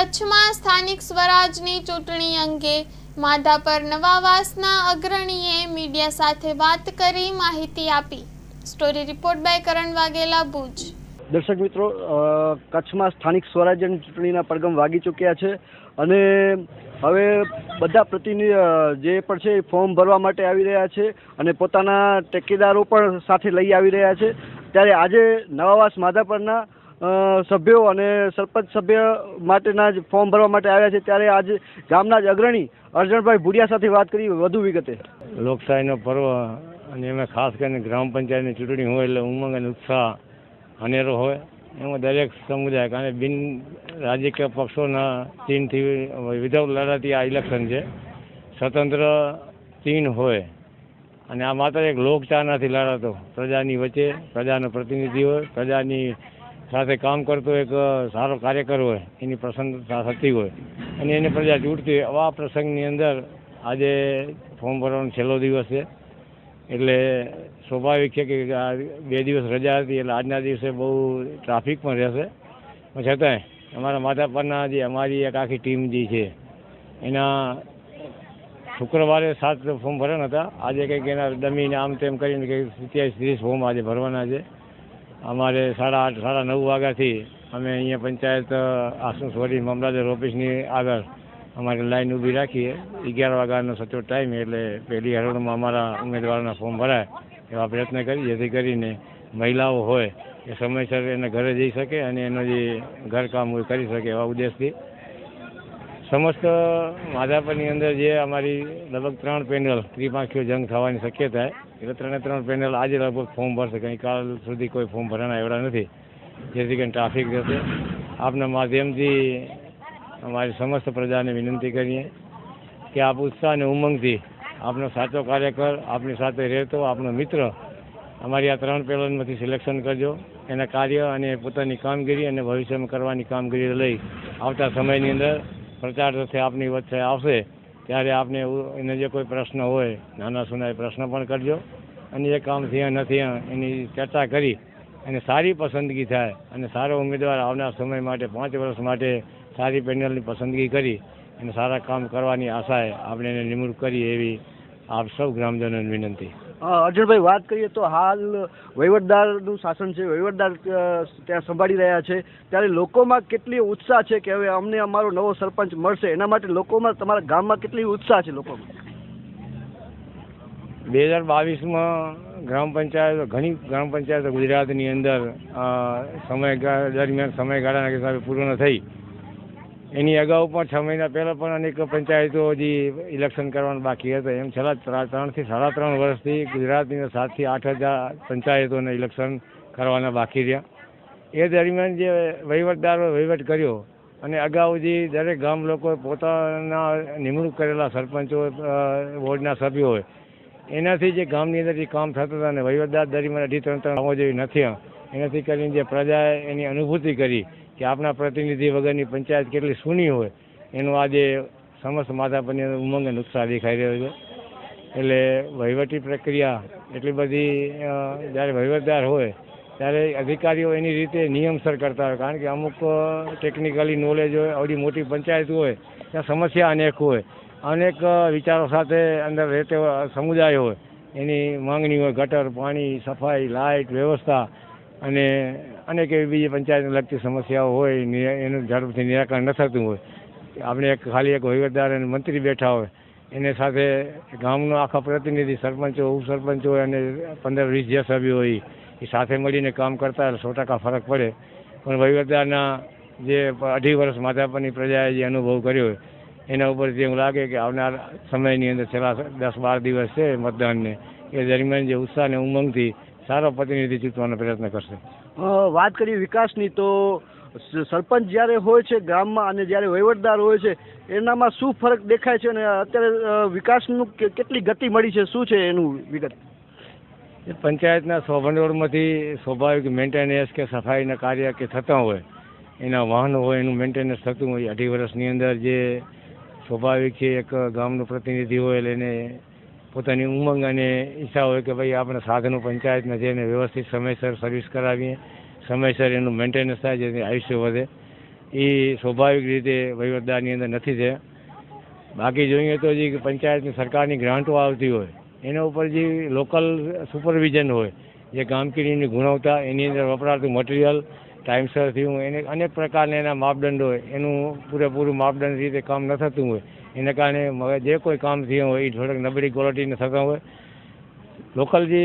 કચ્છમાં સ્થાનિક સ્વરાજની ચૂંટણી અંગે માધાપર નવાવાસના અગ્રણીએ મીડિયા સાથે વાત કરી માહિતી આપી. Story report by Karan Vaghela, Bhuj. દર્શક મિત્રો કચ્છમાં સ્થાનિક સ્વરાજ્યની ચૂંટણીના પડગમ વાગી ચૂક્યા છે અને હવે બધા પ્રતિનિધિ જે પણ છે ફોર્મ ભરવા માટે આવી રહ્યા છે અને પોતાના ટેકેદારો પણ સાથે લઈ આવી રહ્યા છે. ત્યારે આજે નવાવાસ માધાપરના સભ્યો અને સરપંચ સભ્ય માટેના જ ફોર્મ ભરવા માટે આવ્યા છે. ત્યારે આજે ગામના જ અગ્રણી અર્જણભાઈ ભુડિયા સાથે વાત કરી વધુ વિગતે. લોકશાહીનો પર્વ અને એમાં ખાસ કરીને ગ્રામ પંચાયતની ચૂંટણી હોય એટલે ઉમંગ અને ઉત્સાહ અનેરો હોય. એમાં દરેક સમુદાય કારણ બિન રાજકીય પક્ષોના ચીનથી વિધાઉટ લડાતી આ ઇલેક્શન છે. સ્વતંત્ર ચીન હોય. અને આ માત્ર એક લોકચાહ નથી લડાતો. પ્રજાની વચ્ચે પ્રજાનો પ્રતિનિધિ હોય, પ્રજાની સાથે કામ કરતો એક સારો કાર્યકર હોય, એની પ્રસન્નતા થતી હોય, અને એને પ્રજા ચૂંટતી હોય. આવા પ્રસંગની અંદર આજે ફોર્મ ભરવાનો છેલ્લો દિવસ છે. એટલે સ્વાભાવિક છે કે બે દિવસ રજા હતી, એટલે આજના દિવસે બહુ ટ્રાફિક પણ રહેશે. પણ છતાંય અમારા માતા પરના જે અમારી એક આખી ટીમ જે છે, એના શુક્રવારે સાત ફોર્મ ભરવાના હતા. આજે કંઈક એના ડમીને આમ તેમ કરીને કંઈક સત્યાવીસ ત્રીસ ફોર્મ આજે ભરવાના છે. અમારે સાડા આઠ, સાડા નવ વાગ્યાથી અમે અહીંયા પંચાયત આસનસોરી મામલાદાર ઓફિસની આગળ અમારી લાઈન ઊભી રાખીએ. અગિયાર વાગ્યાનો સચોટ ટાઈમ એટલે પહેલી હરોળમાં અમારા ઉમેદવારોના ફોર્મ ભરાય એવા પ્રયત્ન કરી જેથી કરીને મહિલાઓ હોય એ સમયસર એના ઘરે જઈ શકે અને એનો જે ઘરકામ હોય કરી શકે એવા ઉદ્દેશથી. સમસ્ત માધાપરની અંદર જે અમારી લગભગ ત્રણ પેનલ, ત્રિપાંખીઓ જંગ થવાની શક્યતા એટલે ત્રણે ત્રણ પેનલ આજે લગભગ ફોર્મ ભરશે. કંઈ કાલ સુધી કોઈ ફોર્મ ભરાના એવડા નથી. જેથી કરીને ટ્રાફિક જશે. આપના માધ્યમથી અમારી સમસ્ત પ્રજાને વિનંતી કરીએ કે આપ ઉત્સાહ અને ઉમંગથી આપનો સાચો કાર્યકર, આપની સાથે રહેતો આપનો મિત્ર અમારી આ ત્રણ પેનલમાંથી સિલેક્શન કરજો. એના કાર્ય અને પોતાની કામગીરી અને ભવિષ્યમાં કરવાની કામગીરી લઈ આવતા સમયની અંદર પ્રચાર થશે આપની વચ્ચે આવશે. ત્યારે આપને એને જે કોઈ પ્રશ્ન હોય, નાના સુના પ્રશ્ન પણ કરજો. અને એ કામ થયા નથી એની ચર્ચા કરી અને સારી પસંદગી થાય અને સારો ઉમેદવાર આવનાર સમય માટે, પાંચ વર્ષ માટે સારી પેનલની પસંદગી કરી અને સારા કામ કરવાની આશાએ આપણે એને નિમણૂક કરી એવી આપ સૌ ગ્રામજનોને વિનંતી. અર્જણભાઈ વાત કરીએ તો હાલ વહીવટદારનું શાસન છે, વહીવટદાર ત્યાં સંભાળી રહ્યા છે. ત્યારે લોકોમાં કેટલી ઉત્સાહ છે કે હવે અમને અમારો નવો સરપંચ મળશે? એના માટે લોકોમાં, તમારા ગામમાં કેટલી ઉત્સાહ છે લોકોમાં? બે હજાર બાવીસમાં ગ્રામ પંચાયત, ઘણી ગ્રામ પંચાયતો ગુજરાતની અંદર સમય દરમિયાન સમયગાળાના હિસાબે પૂર્ણ થઈ. એની અગાઉ પણ છ મહિના પહેલાં પણ અનેક પંચાયતો હજી ઇલેક્શન કરવાનું બાકી હતા. એમ છેલ્લા ત્રણ, ત્રણથી સાડા ત્રણ વર્ષથી ગુજરાતની સાતથી આઠ હજાર પંચાયતોને ઇલેક્શન કરવાના બાકી રહ્યા. એ દરમિયાન જે વહીવટદારો વહીવટ કર્યો અને અગાઉ જે દરેક ગામ લોકોએ પોતાના નિમણૂક કરેલા સરપંચો વોર્ડના સભ્યો હોય, એનાથી જે ગામની અંદર જે કામ થતું હતા અને વહીવટદાર દરમિયાન અઢી, ત્રણ ત્રણ આવવા જેવી નથી, એનાથી કરીને જે પ્રજાએ એની અનુભૂતિ કરી કે આપણા પ્રતિનિધિ વગરની પંચાયત કેટલી સૂની હોય, એનું આજે સમસ્ત માધાપરની અંદર ઉમંગ અને દેખાઈ રહ્યો છે. એટલે વહીવટી પ્રક્રિયા એટલી બધી જ્યારે વહીવટદાર હોય, ત્યારે અધિકારીઓ એની રીતે નિયમસર કરતા હોય. કારણ કે અમુક ટેકનિકલી નોલેજ હોય આવડી મોટી પંચાયત હોય, ત્યાં સમસ્યા અનેક હોય. અનેક વિચારો સાથે અંદર રહેતો સમુદાય હોય. એની માંગણી હોય, ગટર, પાણી, સફાઈ, લાઇટ, વ્યવસ્થા અને અનેક એવી બીજી પંચાયતને લગતી સમસ્યાઓ હોય એનું ઝડપથી નિરાકરણ ન થતું હોય. આપણે એક, ખાલી એક વહીવટદાર અને મંત્રી બેઠા હોય, એને સાથે ગામનો આખા પ્રતિનિધિ, સરપંચો હોય અને પંદર વીસ જે સભ્યો હોય, એ સાથે મળીને કામ કરતા સો ટકા ફરક પડે. પણ વહીવટદારના જે અઢી વર્ષ માધાપરની પ્રજાએ જે અનુભવ કર્યો હોય, એના ઉપરથી એવું લાગે કે આવનાર સમયની અંદર છેલ્લા દસ બાર દિવસ છે મતદાનને, એ દરમિયાન જે ઉત્સાહ અને ઉમંગથી સારો પ્રતિનિધિ ચૂંટવાનો પ્રયત્ન કરશે. વાત કરીએ વિકાસની, તો સરપંચ જ્યારે હોય છે ગામમાં અને જ્યારે વહીવટદાર હોય છે, એનામાં શું ફરક દેખાય છે અને અત્યારે વિકાસનું કેટલી ગતિ મળી છે? શું છે એનું વિગત? પંચાયતના સ્વભંડોળમાંથી સ્વાભાવિક મેન્ટેનન્સ કે સફાઈના કાર્ય કે થતા હોય, એના વાહનો હોય, એનું મેન્ટેનન્સ થતું હોય, અઢી વર્ષની અંદર જે સ્વાભાવિક છે, એક ગામનો પ્રતિનિધિ હોય, એટલે એને પોતાની ઉમંગ અને ઈચ્છા હોય કે ભાઈ આપણે સાધનો પંચાયતના છે એને વ્યવસ્થિત સમયસર સર્વિસ કરાવીએ, સમયસર એનું મેન્ટેનન્સ થાય, જેથી આયુષ્ય વધે. એ સ્વાભાવિક રીતે વહીવટદારની અંદર નથી છે. બાકી જોઈએ તો જે પંચાયતની સરકારની ગ્રાન્ટો આવતી હોય, એના ઉપર જે લોકલ સુપરવિઝન હોય, જે કામગીરીની ગુણવત્તા, એની અંદર વપરાતું મટીરિયલ ટાઈમસર થયું એને અનેક પ્રકારના એના માપદંડ હોય, એનું પૂરેપૂરું માપદંડ રીતે કામ ન થતું હોય, એને કારણે જે કોઈ કામ થયું હોય એ થોડાક નબળી ક્વોલિટીના થતા હોય. લોકલ જે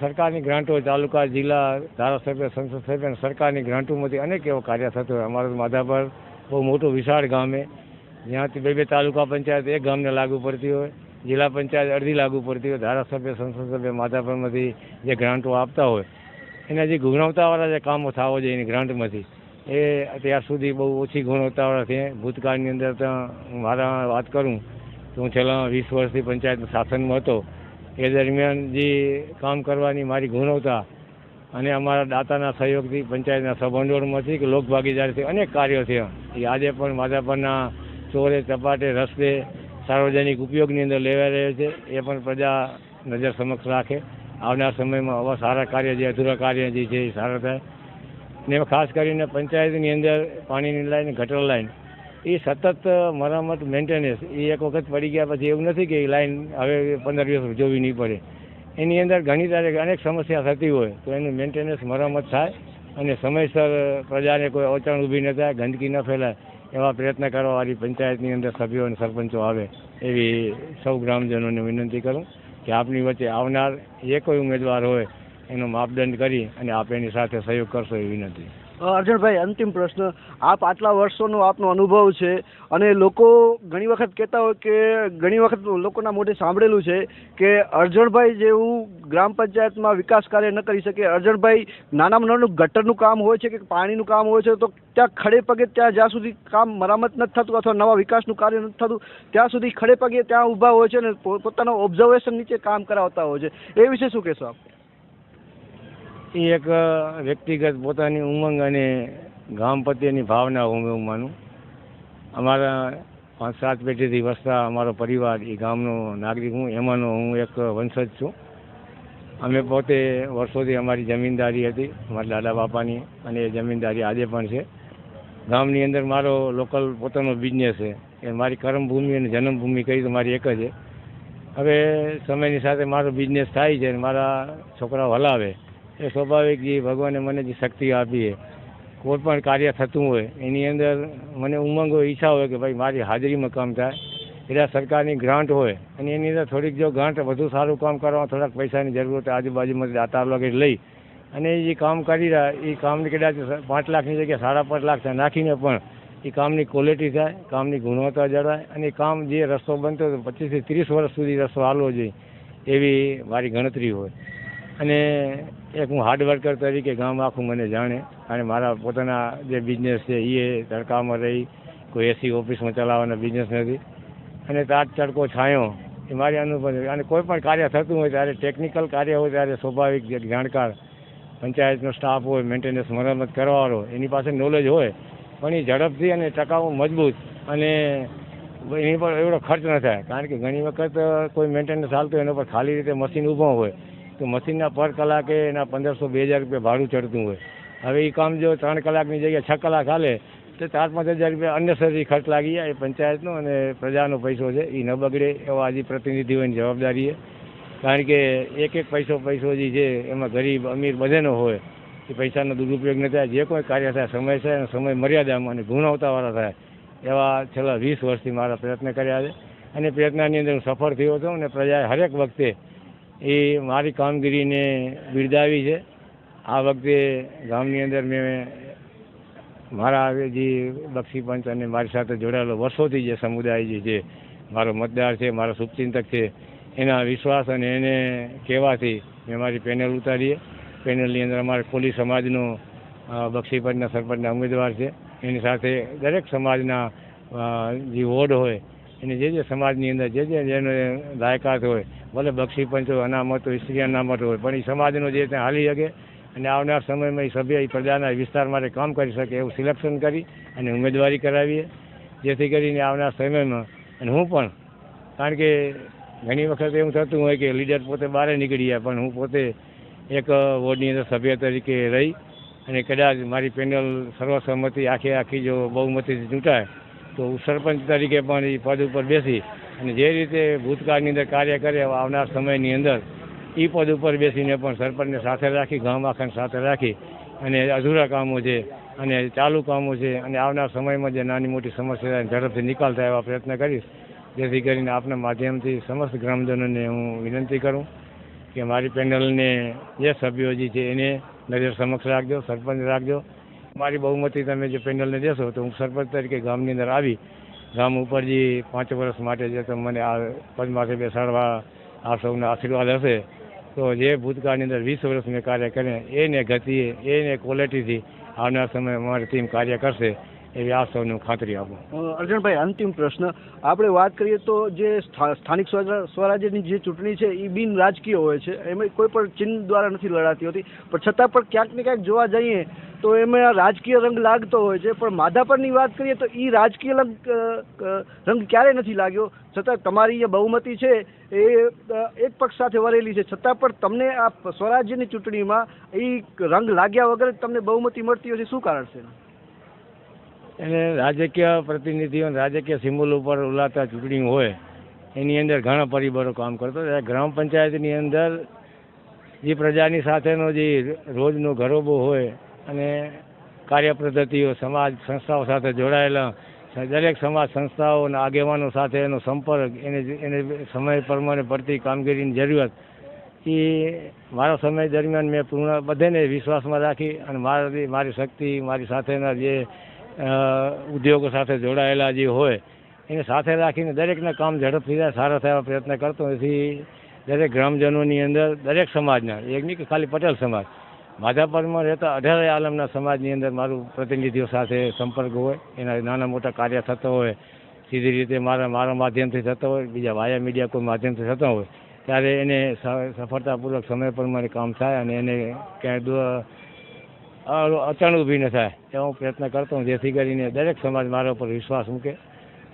સરકારની ગ્રાન્ટ હોય, તાલુકા, જિલ્લા, ધારાસભ્ય, સંસદ સભ્ય અને સરકારની ગ્રાન્ટોમાંથી અનેક એવો કાર્ય થતા હોય. અમારું માધાપર બહુ મોટું વિશાળ ગામે જ્યાંથી બે બે તાલુકા પંચાયત એક ગામને લાગુ પડતી હોય, જિલ્લા પંચાયત અડધી લાગુ પડતી હોય, ધારાસભ્ય, સંસદ સભ્ય માધાપરમાંથી જે ગ્રાન્ટો આપતા હોય એના જે ગુણવત્તાવાળા જે કામો થવા જોઈએ એની ગ્રાન્ટમાંથી, એ અત્યાર સુધી બહુ ઓછી ગુણવત્તાવાળા છે. ભૂતકાળની અંદર તો હું મારા વાત કરું, તો હું છેલ્લા વીસ વર્ષથી પંચાયત શાસનમાં હતો. એ દરમિયાન જે કામ કરવાની મારી ગુણવત્તા અને અમારા દાતાના સહયોગથી પંચાયતના સભંડોળમાંથી કે લોકભાગીદારીથી અનેક કાર્યો થયા એ આજે પણ માધાપરના ચોરે, ચપાટે, રસ્તે સાર્વજનિક ઉપયોગની અંદર લેવાઈ રહ્યો છે. એ પણ પ્રજા નજર સમક્ષ રાખે. આવનાર સમયમાં આવા સારા કાર્ય જે અધૂરા કાર્ય જે છે એ સારા થાય. ને ખાસ કરીને પંચાયતની અંદર પાણીની લાઈન, ગટર લાઈન, એ સતત મરામત મેન્ટેનન્સ એ એક વખત પડી ગયા પછી એવું નથી કે એ લાઈન હવે પંદર દિવસ જોવી નહીં પડે. એની અંદર ઘણી તારીખ અનેક સમસ્યા થતી હોય તો એનું મેન્ટેનન્સ મરામત થાય અને સમયસર પ્રજાને કોઈ અવચણ ઊભી ન થાય, ગંદકી ન ફેલાય એવા પ્રયત્ન કરવાવાળી પંચાયતની અંદર સભ્યો અને સરપંચો આવે એવી સૌ ગ્રામજનોને વિનંતી કરું. કે આપની વચ્ચે આવનાર જે કોઈ ઉમેદવાર હોય, એનો માપદંડ કરી અને આપ એની સાથે સહયોગ કરશો એવી વિનંતી. અ, અર્જુનભાઈ અંતિમ પ્રશ્ન. આપ આટલા વર્ષોનો આપનો અનુભવ છે અને લોકો ઘણી વખત કહેતા હોય કે ઘણી વખત લોકોના મોઢે સાંભળેલું છે કે અર્જણભાઈ જેવું ગ્રામ પંચાયતમાં વિકાસ કાર્ય ન કરી શકે. અર્જણભાઈ નાનામાં નાનું ગટરનું કામ હોય છે કે પાણીનું કામ હોય છે તો ત્યાં ખડે પગે ત્યાં જ્યાં સુધી કામ મરામત નથી થતું અથવા નવા વિકાસનું કાર્ય નથી થતું ત્યાં સુધી ખડે પગે ત્યાં ઊભા હોય છે અને પોતાના ઓબ્ઝર્વેશન નીચે કામ કરાવતા હોય છે. એ વિશે શું કહેશો આપ? એ એક વ્યક્તિગત પોતાની ઉમંગ અને ગામ પ્રત્યેની ભાવના હું એવું અમારા પાંચ, સાત પેઢીથી વસતા અમારો પરિવાર, એ ગામનો નાગરિક હું, એમાંનો હું એક વંશજ છું. અમે પોતે વર્ષોથી અમારી જમીનદારી હતી, અમારા દાદા બાપાની, અને એ જમીનદારી આજે પણ છે. ગામની અંદર મારો લોકલ પોતાનો બિઝનેસ છે. એ મારી કર્મભૂમિ અને જન્મભૂમિ કહી તો મારી એક જ છે. હવે સમયની સાથે મારો બિઝનેસ થાય છે અને મારા છોકરાઓ હલાવે. એ સ્વાભાવિક જે ભગવાને મને જે શક્તિ આપી છે, કોઈ પણ કાર્ય થતું હોય, એની અંદર મને ઉમંગ હોય, ઈચ્છા હોય કે ભાઈ મારી હાજરીમાં કામ થાય. એટલે સરકારની ગ્રાન્ટ હોય, અને એની અંદર થોડીક જો ગ્રાન્ટ વધુ સારું કામ કરવા, થોડાક પૈસાની જરૂર હોય તો આજુબાજુમાંથી દાતાર વગેરે લઈ, અને એ કામ કરી રહ્યા, એ કામની કદાચ પાંચ લાખની જગ્યાએ સાડા પાંચ લાખ નાખીને પણ એ કામની ક્વોલિટી થાય, કામની ગુણવત્તા જળવાય, અને કામ જે રસ્તો બનતો હોય પચીસથી ત્રીસ વર્ષ સુધી રસ્તો હાલવો જોઈએ, એવી મારી ગણતરી હોય. અને એક હું હાર્ડ વર્કર તરીકે ગામ આખું મને જાણે અને મારા પોતાના જે બિઝનેસ છે એ તડકામાં રહી, કોઈ એસી ઓફિસમાં ચલાવવાનો બિઝનેસ નથી અને તાત તડકો છાંયો, એ મારી અનુભવ. અને કોઈ પણ કાર્ય થતું હોય ત્યારે ટેકનિકલ કાર્ય હોય ત્યારે સ્વાભાવિક જાણકાર, પંચાયતનો સ્ટાફ હોય મેન્ટેનન્સ મરામત કરવાવાળો, એની પાસે નોલેજ હોય, પણ એ ઝડપથી અને ટકાઉ મજબૂત અને એની પર એવડો ખર્ચ ન થાય કારણ કે ઘણી વખત કોઈ મેન્ટેનન્સ હોય એના પર ખાલી રીતે મશીન ઊભો હોય તો મશીનના પર કલાકે એના પંદરસો બે હજાર રૂપિયા ભાડું ચડતું હોય. હવે એ કામ જો ત્રણ કલાકની જગ્યાએ છ કલાક હાલે, તો ચાર પાંચ હજાર રૂપિયા અન્યસરી ખર્ચ લાગી જાય. એ પંચાયતનો અને પ્રજાનો પૈસો છે એ ન બગડે એવા આજે પ્રતિનિધિઓની જવાબદારી છે. કારણ કે એક એક પૈસો પૈસો જે છે, એમાં ગરીબ, અમીર બધેનો હોય. એ પૈસાનો દુરુપયોગ ન થાય. જે કોઈ કાર્ય થાય, સમય છે, અને સમય મર્યાદામાં અને ગુણવત્તાવાળા થાય. એવા છેલ્લા વીસ વર્ષથી મારા પ્રયત્ન કર્યા છે. અને પ્રયત્નની અંદર હું સફળ થયો હતો અને પ્રજાએ હરેક વખતે એ મારી કામગીરીને બિરદાવી છે. આ વખતે ગામની અંદર મેં મારા જે બક્ષી પંચ અને મારી સાથે જોડાયેલો વર્ષોથી જે સમુદાય જે છે મારો મતદાર છે, મારો શુભચિંતક છે, એના વિશ્વાસ અને એને કહેવાથી મેં મારી પેનલ ઉતારીએ. પેનલની અંદર અમારે કોલી સમાજનો બક્ષી પંચના સરપંચના ઉમેદવાર છે. એની સાથે દરેક સમાજના જે વોર્ડ હોય, એને જે જે સમાજની અંદર જે જે જેનો લાયકાત હોય ભલે બક્ષી પંચ હોય અનામત હોય, સ્ત્રી અનામત હોય, પણ એ સમાજનો જે ત્યાં હાલી શકે અને આવનાર સમયમાં એ સભ્ય એ પ્રજાના વિસ્તાર માટે કામ કરી શકે એવું સિલેક્શન કરી અને ઉમેદવારી કરાવીએ. જેથી કરીને આવનાર સમયમાં, અને હું પણ, કારણ કે ઘણી વખત એવું થતું હોય કે લીડર પોતે બહાર નીકળી જાય, પણ હું પોતે એક વોર્ડની અંદર સભ્ય તરીકે રહી અને કદાચ મારી પેનલ સર્વસંમતિ આખી આખી જો બહુમતીથી ચૂંટાય, તો સરપંચ તરીકે પણ એ પદ ઉપર બેસી અને જે રીતે ભૂતકાળની અંદર કાર્ય કરે આવનાર સમયની અંદર એ પદ ઉપર બેસીને પણ સરપંચને સાથે રાખી, ગામ આખાને સાથે રાખી અને અધૂરા કામો છે અને ચાલુ કામો છે અને આવનાર સમયમાં જે નાની મોટી સમસ્યા ઝડપથી નિકાલ થાય એવા પ્રયત્ન કરીશ. જેથી કરીને આપના માધ્યમથી સમસ્ત ગ્રામજનોને હું વિનંતી કરું કે મારી પેનલને જે સભ્યો જે છે એને નજર સમક્ષ રાખજો, સરપંચ રાખજો. મારી બહુમતી તમે જે પેનલને દેશો તો હું સરપંચ તરીકે ગામની અંદર આવી ગામ ઉપરજી પાંચ વર્ષ માટે જે મને આ પદમાંથી બેસાડવા આ સૌના આશીર્વાદ હશે, તો જે ભૂતકાળની અંદર વીસ વર્ષ મેં કાર્ય કરે એને ગતિએ, એને ક્વોલિટીથી આવનાર સમયે મારી ટીમ કાર્ય કરશે. એવી આ ખાતરી આપું. અર્જુનભાઈ, અંતિમ પ્રશ્ન. આપણે વાત કરીએ તો જે સ્થાનિક સ્વરાજ્યની જે ચૂંટણી છે એ બિન રાજકીય હોય છે. એમાં કોઈ પણ ચિહ્ન દ્વારા નથી લડાતી હોતી. પણ છતાં પણ ક્યાંક ને ક્યાંક જોવા જઈએ તો એમાં રાજકીય રંગ લાગતો હોય છે. પણ માધાપરની વાત કરીએ તો એ રાજકીય રંગ રંગ ક્યારેય નથી લાગ્યો. છતાં તમારી જે બહુમતી છે, એ એક પક્ષ સાથે વરેલી છે. છતાં પણ તમને આ સ્વરાજ્યની ચૂંટણીમાં એ રંગ લાગ્યા વગર તમને બહુમતી મળતી હોય છે. શું કારણ છે? એટલે રાજકીય પ્રતિનિધિઓ રાજકીય સિમ્બોલ ઉપર ઉલાતા ચૂંટણી હોય, એની અંદર ઘણા પરિબળો કામ કરતો ગ્રામ પંચાયતની અંદર જે પ્રજાની સાથેનો જે રોજનો ઘરોબો હોય અને કાર્ય પદ્ધતિઓ સમાજ, સંસ્થાઓ સાથે જોડાયેલા, દરેક સમાજ સંસ્થાઓ અને આગેવાનો સાથે એનો સંપર્ક, એને એને સમય પ્રમાણે પડતી કામગીરીની જરૂરિયાત, એ મારા સમય દરમિયાન મેં પૂર્ણ, બધાને વિશ્વાસમાં રાખી અને મારી મારી શક્તિ, મારી સાથેના જે ઉદ્યોગો સાથે જોડાયેલા જે હોય, એને સાથે રાખીને દરેકના કામ ઝડપથી થાય, સારા થવા પ્રયત્ન કરતો નથી દરેક ગ્રામજનોની અંદર, દરેક સમાજના, એક નહીં કે ખાલી પટેલ સમાજ, માધાપરમાં રહેતા અઢારે આલમના સમાજની અંદર મારું પ્રતિનિધિઓ સાથે સંપર્ક હોય, એના નાના મોટા કાર્ય થતા હોય, સીધી રીતે મારા મારા માધ્યમથી થતો હોય, બીજા વાયા મીડિયા કોઈ માધ્યમથી થતા હોય, ત્યારે એને સફળતાપૂર્વક સમય પ્રમાણે કામ થાય અને એને ક્યાંય અચાણ ઊભી ન થાય. એવો હું પ્રયત્ન કરતો હું, જેથી કરીને દરેક સમાજ મારા ઉપર વિશ્વાસ મૂકે.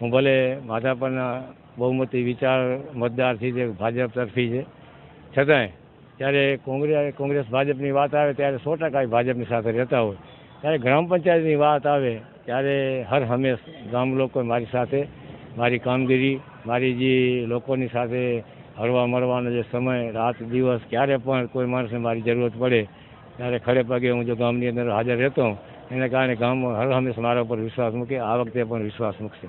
હું ભલે માધાપરના બહુમતી વિચાર મતદારથી જે ભાજપ તરફી છે. છતાંય, જ્યારે કોંગ્રેસ કોંગ્રેસ ભાજપની વાત આવે, ત્યારે સો ટકા એ ભાજપની સાથે રહેતા હોય. ત્યારે ગ્રામ પંચાયતની વાત આવે, ત્યારે હર હંમેશ ગામ લોકો મારી સાથે, મારી કામગીરી, મારી જે લોકોની સાથે હરવા મરવાનો જે સમય, રાત, દિવસ, ક્યારે પણ કોઈ માણસને મારી જરૂરત પડે ત્યારે ખડે પગે હું જો ગામની અંદર હાજર રહેતો, એના કારણે ગામ હર હંમેશ મારા ઉપર વિશ્વાસ મૂકે, આ વખતે પણ વિશ્વાસ મૂકશે.